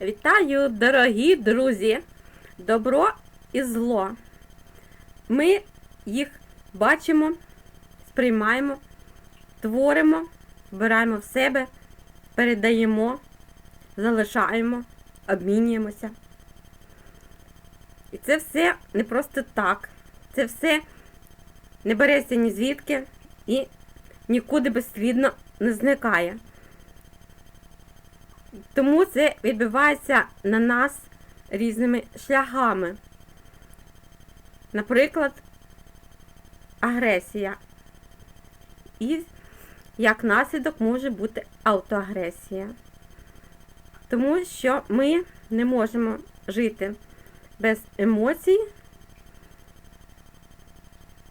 Вітаю, дорогі друзі! Добро і зло. Ми їх бачимо, сприймаємо, творимо, вбираємо в себе, передаємо, залишаємо, обмінюємося. І це все не просто так. Це все не береться ні звідки і нікуди безслідно не зникає. Тому це відбувається на нас різними шляхами. Наприклад, агресія. І як наслідок може бути автоагресія. Тому що ми не можемо жити без емоцій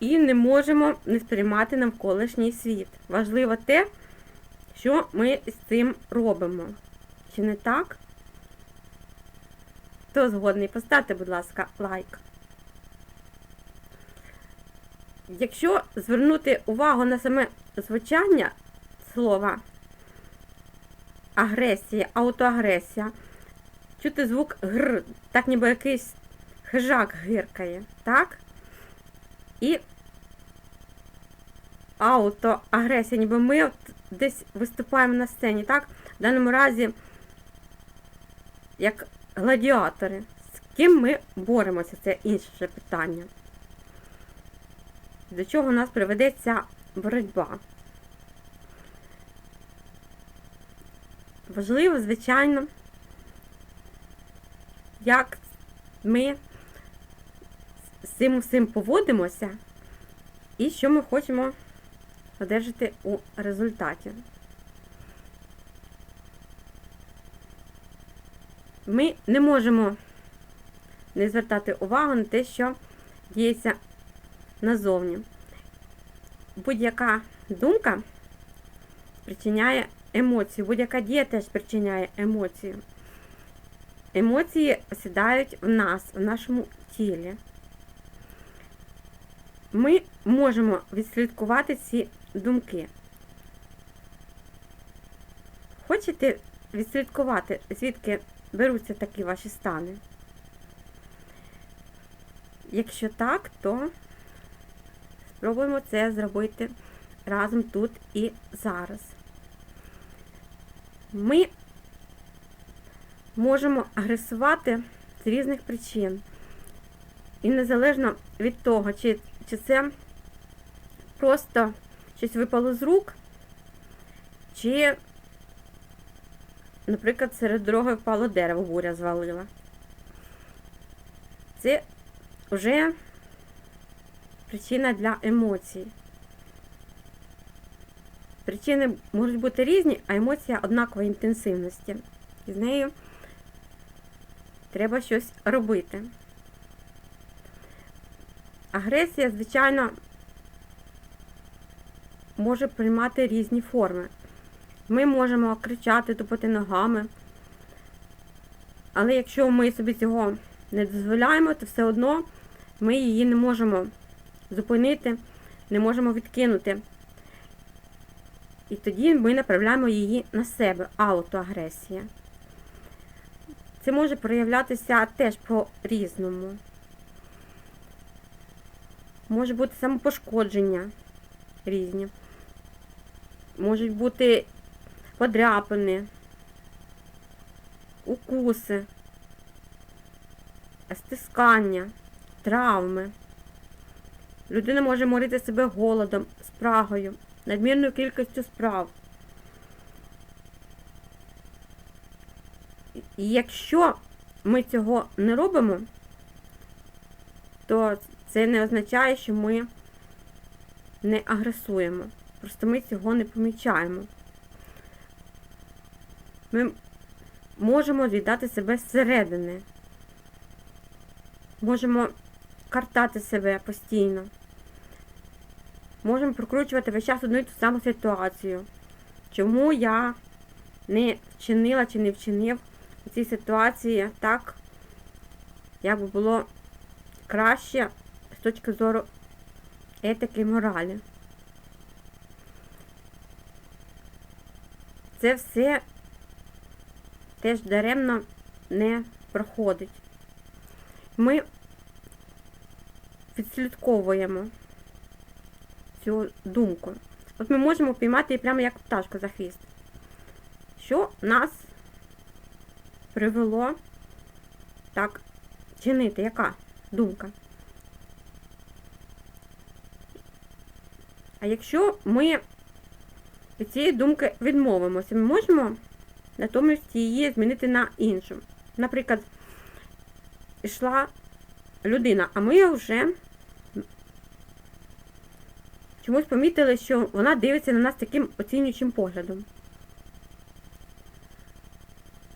і не можемо не сприймати навколишній світ. Важливо те, що ми з цим робимо. Чи не так? Хто згодний? Поставте, будь ласка, лайк. Якщо звернути увагу на саме звучання слова агресія, аутоагресія, чути звук гр, так ніби якийсь хижак гиркає, так? І аутоагресія, ніби ми десь виступаємо на сцені, так? В даному разі, як гладіатори. З ким ми боремося, це інше питання. До чого у нас приведе ця боротьба? Важливо, звичайно, як ми з цим всім поводимося і що ми хочемо одержати у результаті. Ми не можемо не звертати увагу на те, що діється назовні. Будь-яка думка спричиняє емоцію, будь-яка дія теж спричиняє емоцію. Емоції осідають в нас, в нашому тілі. Ми можемо відслідкувати ці думки. Хочете відслідкувати, звідки беруться такі ваші стани? Якщо так, то спробуємо це зробити разом тут і зараз. Ми можемо агресувати з різних причин. І незалежно від того, чи, чи це просто щось випало з рук, чи, наприклад, серед дороги впало дерево, буря звалила. Це вже причина для емоцій. Причини можуть бути різні, а емоція однакової інтенсивності. І з нею треба щось робити. Агресія, звичайно, може приймати різні форми. Ми можемо кричати, тупати ногами. Але якщо ми собі цього не дозволяємо, то все одно ми її не можемо зупинити, не можемо відкинути. І тоді ми направляємо її на себе, аутоагресія. Це може проявлятися теж по-різному. Може бути самопошкодження різні. Можуть бути подряпини, укуси, стискання, травми. Людина може морити себе голодом, спрагою, надмірною кількістю справ. І якщо ми цього не робимо, то це не означає, що ми не агресуємо. Просто ми цього не помічаємо. Ми можемо віддати себе зсередини. Можемо картати себе постійно. Можемо прокручувати весь час одну і ту саму ситуацію. Чому я не вчинила чи не вчинив у цій ситуації так, як би було краще з точки зору етики і моралі. Це все теж даремно не проходить. Ми відслідковуємо цю думку. От ми можемо піймати її прямо як пташку за хвіст. Що нас привело так чинити? Яка думка? А якщо ми від цієї думки відмовимося, ми можемо натомість її змінити на іншу. Наприклад, йшла людина, а ми вже чомусь помітили, що вона дивиться на нас таким оцінюючим поглядом.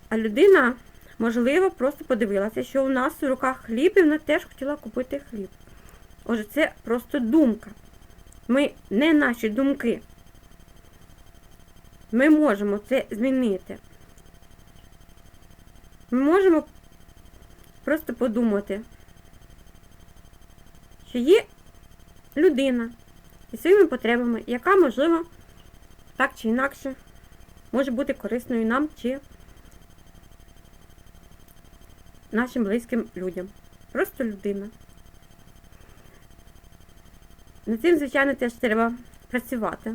А людина, можливо, просто подивилася, що у нас в руках хліб, і вона теж хотіла купити хліб. Отже, це просто думка. Ми не наші думки. Ми можемо це змінити. Ми можемо просто подумати, що є людина із своїми потребами, яка, можливо, так чи інакше може бути корисною нам чи нашим близьким людям. Просто людина. Над цим, звичайно, теж треба працювати.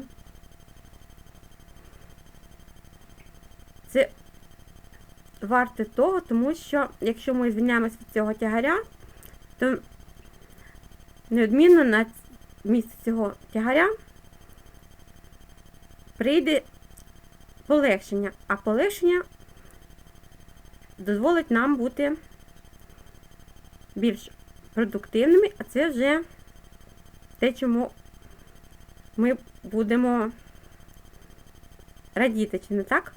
Це варте того, тому що якщо ми звільняємося від цього тягаря, то неодмінно на місце цього тягаря прийде полегшення, а полегшення дозволить нам бути більш продуктивними, а це вже те, чому ми будемо радіти, чи не так?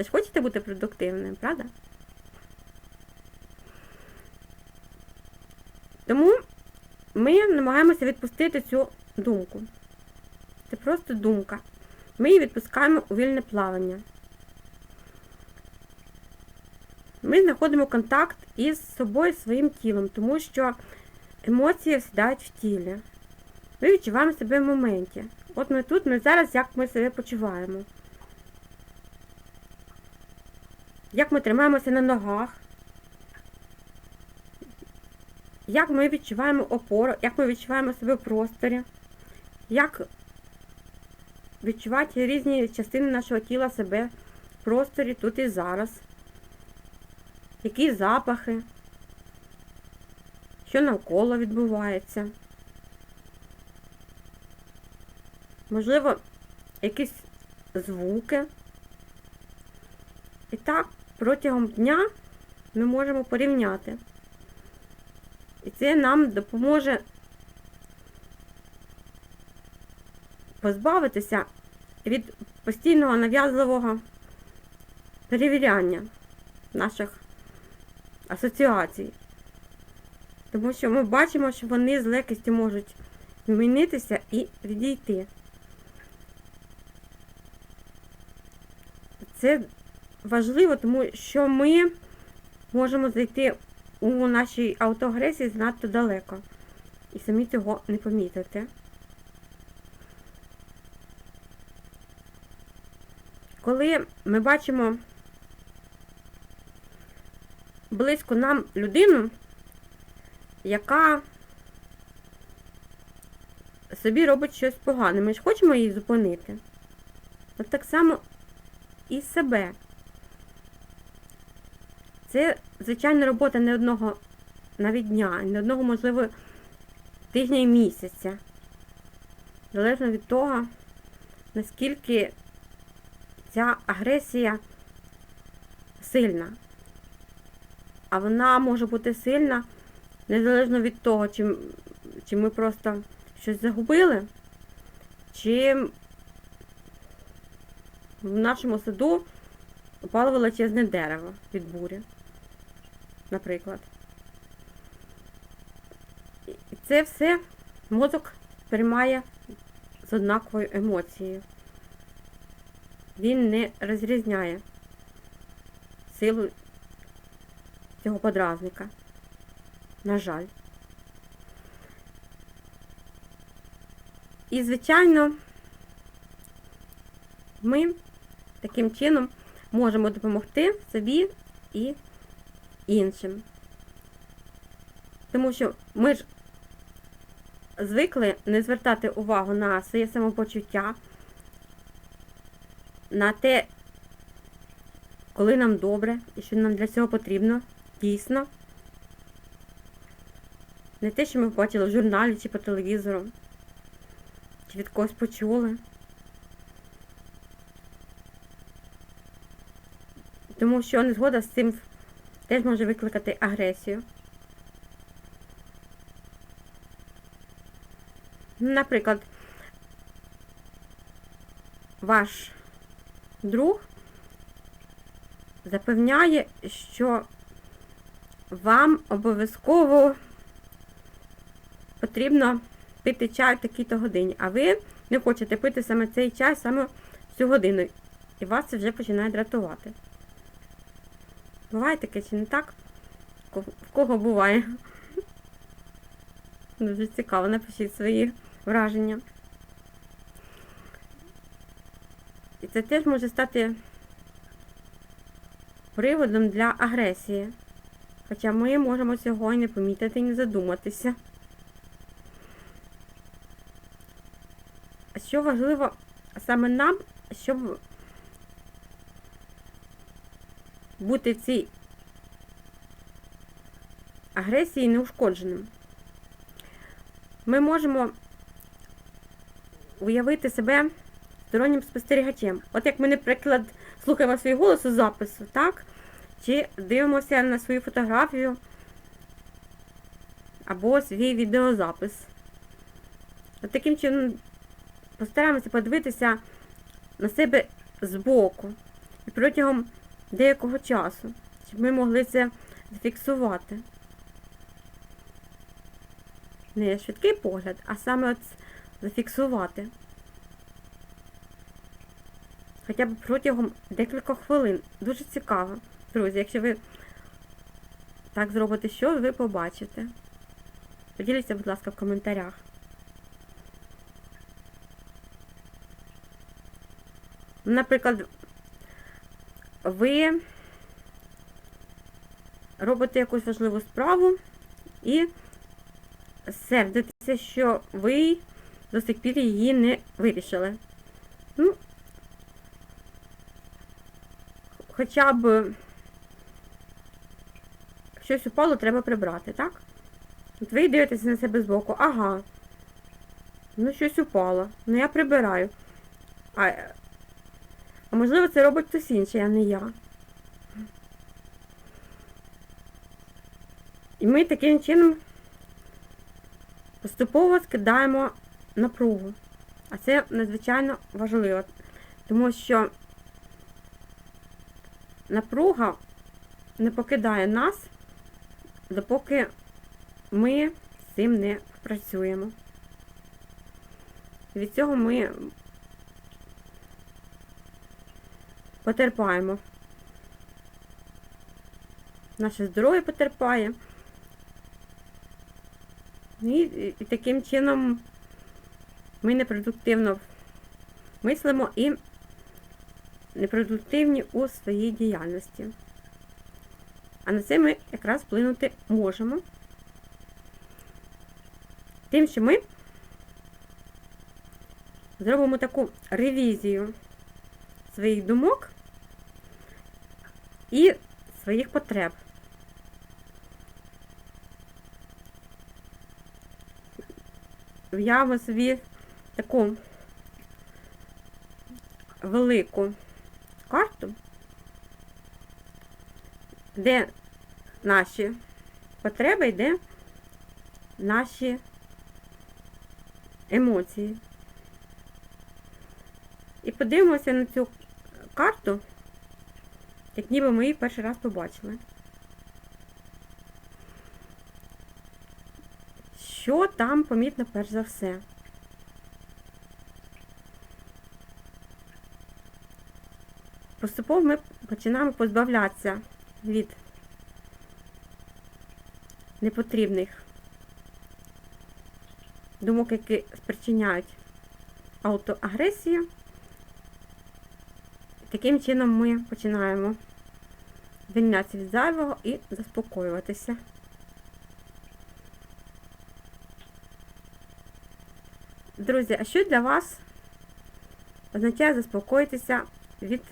Ви ж хочете бути продуктивним, правда? Тому ми намагаємося відпустити цю думку. Це просто думка. Ми її відпускаємо у вільне плавання. Ми знаходимо контакт із собою, своїм тілом, тому що емоції сідають в тілі. Ми відчуваємо себе в моменті. От ми тут, ми зараз, як ми себе почуваємо. Як ми тримаємося на ногах, як ми відчуваємо опору, як ми відчуваємо себе в просторі, як відчувати різні частини нашого тіла себе в просторі тут і зараз, які запахи, що навколо відбувається. Можливо, якісь звуки. І так, протягом дня ми можемо порівняти. І це нам допоможе позбавитися від постійного нав'язливого перевіряння наших асоціацій. Тому що ми бачимо, що вони з легкістю можуть змінитися і відійти. Це важливо, тому що ми можемо зайти у нашій автоагресії занадто далеко. І самі цього не помітити. Коли ми бачимо близько нам людину, яка собі робить щось погане, ми ж хочемо її зупинити. От так само і себе. Це, звичайно, робота не одного навіть дня, не одного, можливо, тижня і місяця. Залежно від того, наскільки ця агресія сильна. А вона може бути сильна незалежно від того, чи, чи ми просто щось загубили, чи в нашому саду упало величезне дерево від бурі, наприклад. Це все мозок приймає з однаковою емоцією. Він не розрізняє силу цього подразника. На жаль. І, звичайно, ми таким чином можемо допомогти собі і іншим. Тому що ми ж звикли не звертати увагу на своє самопочуття, на те, коли нам добре і що нам для цього потрібно, дійсно. Не те, що ми бачили в журналі чи по телевізору, чи від когось почули. Тому що незгода з цим теж може викликати агресію. Наприклад, ваш друг запевняє, що вам обов'язково потрібно пити чай в такій-то годині, а ви не хочете пити саме цей чай саме цю годину. І вас це вже починає дратувати. Буває таке чи не так? В кого буває? Дуже цікаво, напишіть свої враження. І це теж може стати приводом для агресії. Хоча ми можемо цього і не помітити і не задуматися. Що важливо саме нам, щоб бути в цій агресії неушкодженим. Ми можемо уявити себе стороннім спостерігачем. От як ми, наприклад, слухаємо свій голос у запису, так? Чи дивимося на свою фотографію або свій відеозапис. От таким чином постараємося подивитися на себе збоку і протягом деякого часу, щоб ми могли це зафіксувати. Не швидкий погляд, а саме от зафіксувати. Хоча б протягом декількох хвилин. Дуже цікаво. Друзі, якщо ви так зробите, що ви побачите. Поділіться, будь ласка, в коментарях. Наприклад, ви робите якусь важливу справу і сердитеся, що ви до сих пір її не вирішили. Ну, хоча б щось упало, треба прибрати, так? От ви дивитеся на себе збоку, ага. Ну, щось упало. Ну я прибираю. А, а можливо, це робить хтось інший, а не я. І ми таким чином поступово скидаємо напругу. А це надзвичайно важливо, тому що напруга не покидає нас, допоки ми з цим не працюємо. Від цього ми потерпаємо. Наше здоров'я потерпає. І, і, і таким чином ми непродуктивно мислимо і непродуктивні у своїй діяльності. А на це ми якраз вплинути можемо. Тим, що ми зробимо таку ревізію своїх думок і своїх потреб. Уявимо собі таку велику карту, де наші потреби, і де наші емоції. І подивимося на цю карту, як ніби ми її перший раз побачили. Що там помітно перш за все? Поступово ми починаємо позбавлятися від непотрібних думок, які спричиняють аутоагресію. Таким чином ми починаємо звільнятися від зайвого і заспокоюватися. Друзі, а що для вас означає заспокоїтися від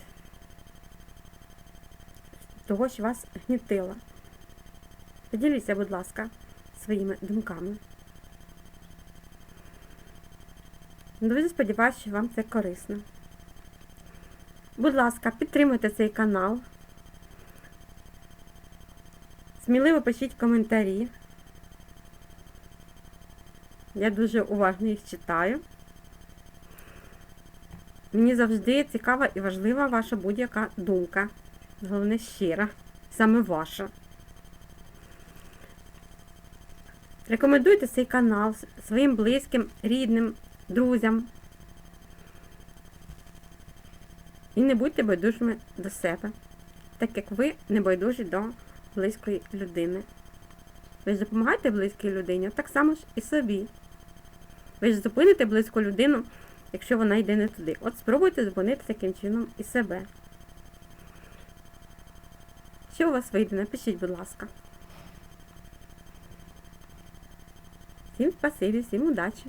того, що вас гнітило? Поділіться, будь ласка, своїми думками. Дуже сподіваюся, що вам це корисно. Будь ласка, підтримуйте цей канал. Сміливо пишіть коментарі. Я дуже уважно їх читаю. Мені завжди цікава і важлива ваша будь-яка думка. Головне щира, саме ваша. Рекомендуйте цей канал своїм близьким, рідним, друзям. І не будьте байдужими до себе, так як ви не байдужі до близької людини. Ви ж допомагаєте близькій людині, так само ж і собі. Ви ж зупините близьку людину, якщо вона йде не туди. От спробуйте зупинити таким чином і себе. Що у вас вийде? Напишіть, будь ласка. Всім спасибі, всім удачі!